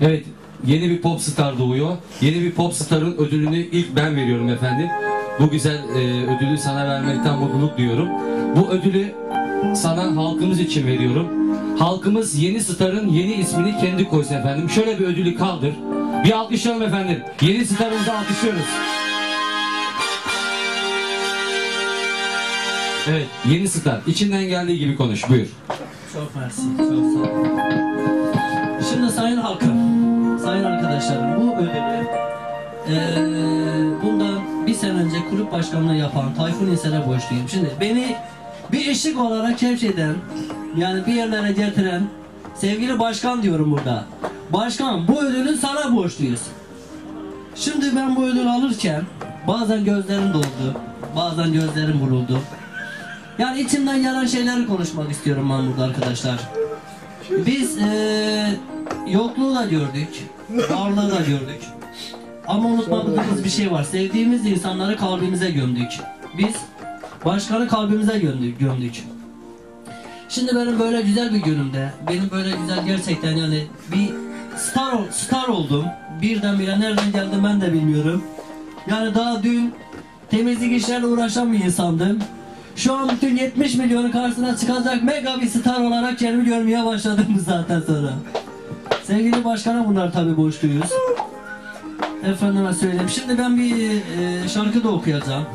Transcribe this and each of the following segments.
Evet, yeni bir pop star doğuyor. Yeni bir pop starın ödülünü ilk ben veriyorum efendim. Bu güzel e, ödülü sana vermekten mutluluk duyuyorum. Bu ödülü sana halkımız için veriyorum. Halkımız yeni starın yeni ismini kendi koysun efendim. Şöyle bir ödülü kaldır. Bir alkışlayalım efendim. Yeni starımızı alkışlıyoruz. Evet, yeni star. İçinden geldiği gibi konuş. Buyur. Çok mersi, çok sağ olun. Şimdi sayın halkım, sayın arkadaşlarım bu ödülü eee bundan bir sene önce kulüp başkanlığı yapan Tayfun İnsel'e borçluyum. Şimdi beni bir ışık olarak keşfeden, yani bir yerlere getiren sevgili başkan diyorum burada. Başkan bu ödülü sana borçluyuz. Şimdi ben bu ödülü alırken bazen gözlerim doldu, bazen gözlerim vuruldu. Yani içimden gelen şeyleri konuşmak istiyorum ben burada arkadaşlar. Biz eee yokluğu da gördük, varlığı da gördük. Ama unutmadığımız bir şey var. Sevdiğimiz insanları kalbimize gömdük. Biz başkanı kalbimize gömdük. gömdük. Şimdi benim böyle güzel bir günümde, benim böyle güzel gerçekten yani bir star star oldum. Birdenbire nereden geldim ben de bilmiyorum. Yani daha dün temizlik işlerle uğraşan bir insandım. Şu an bütün 70 milyonun karşısına çıkacak mega bir star olarak kendimi görmeye başladım zaten sonra. Sevgili başkana bunlar tabi borçluyuz. Efendime söyleyeyim. Şimdi ben bir e, şarkı da okuyacağım.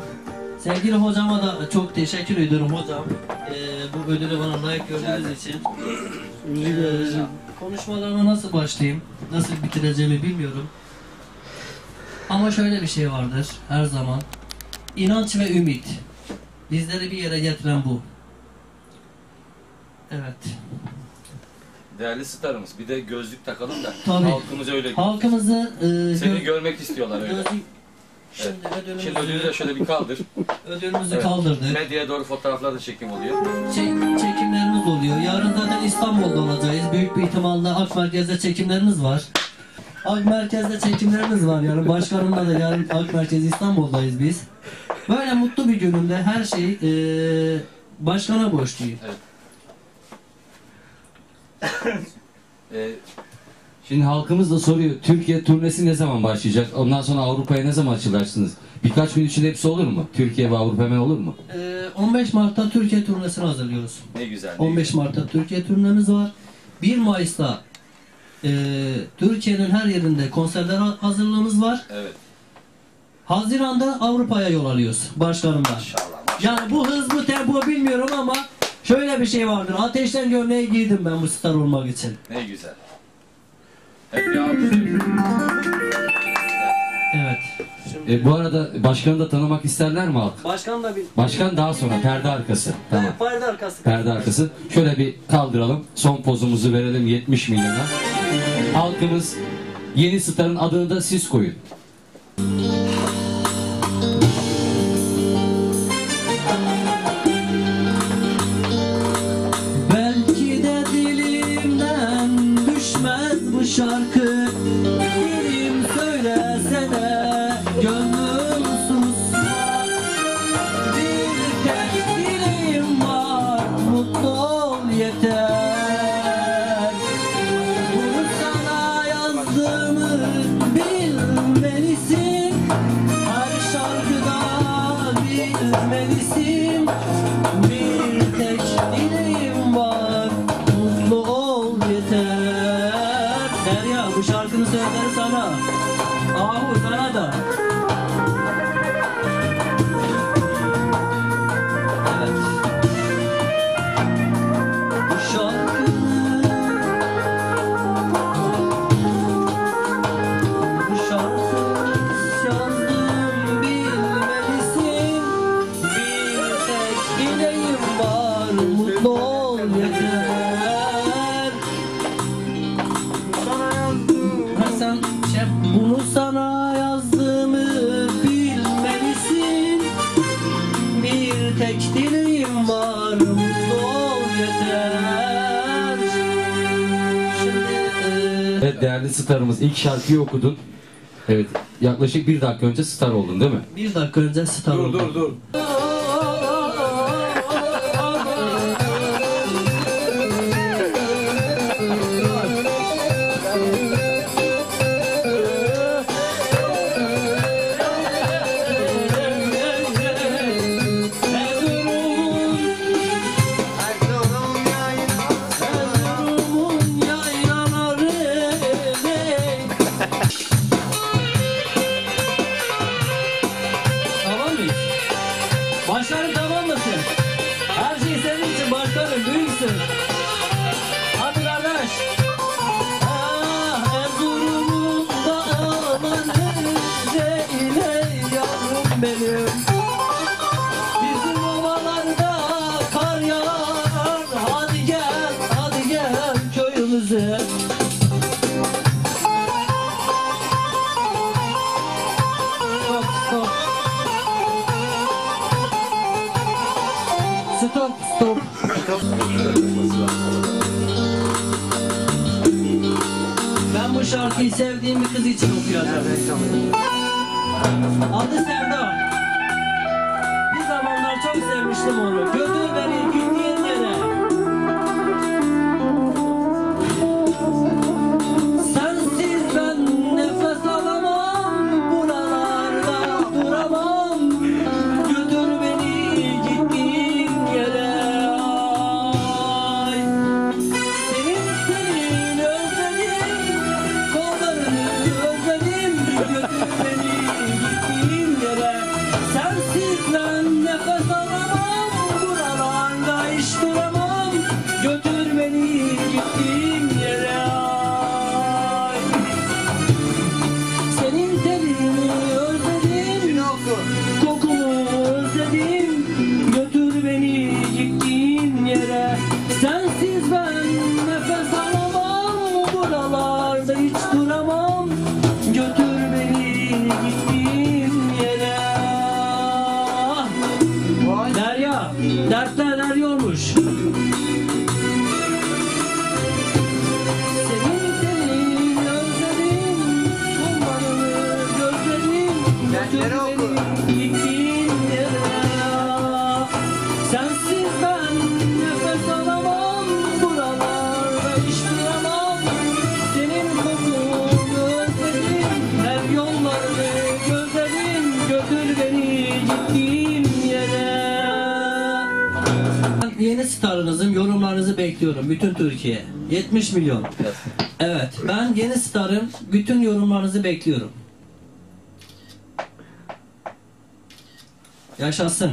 Sevgili hocama da çok teşekkür ediyorum hocam. E, bu ödülü bana layık gördüğünüz için. E, konuşmalarıma nasıl başlayayım, nasıl bitireceğimi bilmiyorum. Ama şöyle bir şey vardır her zaman. İnanç ve ümit. Bizleri bir yere getiren bu. Evet. Değerli starımız bir de gözlük takalım da Tabii. halkımız öyle Halkımızı e, seni gö- görmek istiyorlar öyle. gözlük- Şimdi Şimdi ödülü de ödülümüzü, şöyle bir kaldır. ödülümüzü Evet. kaldırdık. Medyaya doğru fotoğraflar da çekim oluyor. Çek- çekimlerimiz oluyor. Yarın zaten İstanbul'da olacağız. Büyük bir ihtimalle Ak Merkez'de çekimlerimiz var. Ak Merkez'de çekimlerimiz var yarın. Başkanımla da yarın Ak Merkez İstanbul'dayız biz. Böyle mutlu bir günümde her şeyi eee başkana borçluyum. Ee, şimdi halkımız da soruyor Türkiye turnesi ne zaman başlayacak? Ondan sonra Avrupa'ya ne zaman açılarsınız? Birkaç gün içinde hepsi olur mu? Türkiye ve Avrupa hemen olur mu? Eee, 15 Mart'ta Türkiye turnesini hazırlıyoruz. Ne güzel. ne 15 Mart'ta Türkiye turnemiz var. 1 Mayıs'ta eee, Türkiye'nin her yerinde konserler ha- hazırlığımız var. güzel. Evet. Haziran'da Avrupa'ya yol alıyoruz başkanımla. İnşallah. Yani bu hız bu tempo bilmiyorum ama şöyle bir şey vardır. Ateşten gömleği giydim ben bu star olmak için. Ne güzel. Hep. Evet. E, bu arada başkanı da tanımak isterler mi halk? Başkan da bir... Başkan daha sonra perde arkası. Tamam. Evet, perde arkası. Perde arkası. Şöyle bir kaldıralım. Son pozumuzu verelim 70 milyona. Halkımız yeni starın adını da siz koyun. Şarkı Evet değerli starımız ilk şarkıyı okudun. Evet yaklaşık bir dakika önce star oldun değil mi? bir dakika önce star oldum. dur. Hadi kardeş. Ben bu şarkıyı sevdiğim bir kız için okuyacağım. Adı Sevda. Bir zamanlar çok sevmiştim onu. Götür beni duramam. Götür Oku. Gittiğin yere. Sensiz ben nefes alamam, buralarda hiç duramam. Senin kokunu özledim, her yollarını gözledim. Götür beni gittiğim yere. Ben Yeni starınızın yorumlarınızı bekliyorum bütün Türkiye. 70 milyon. Evet ben yeni starın bütün yorumlarınızı bekliyorum. Yaşasın.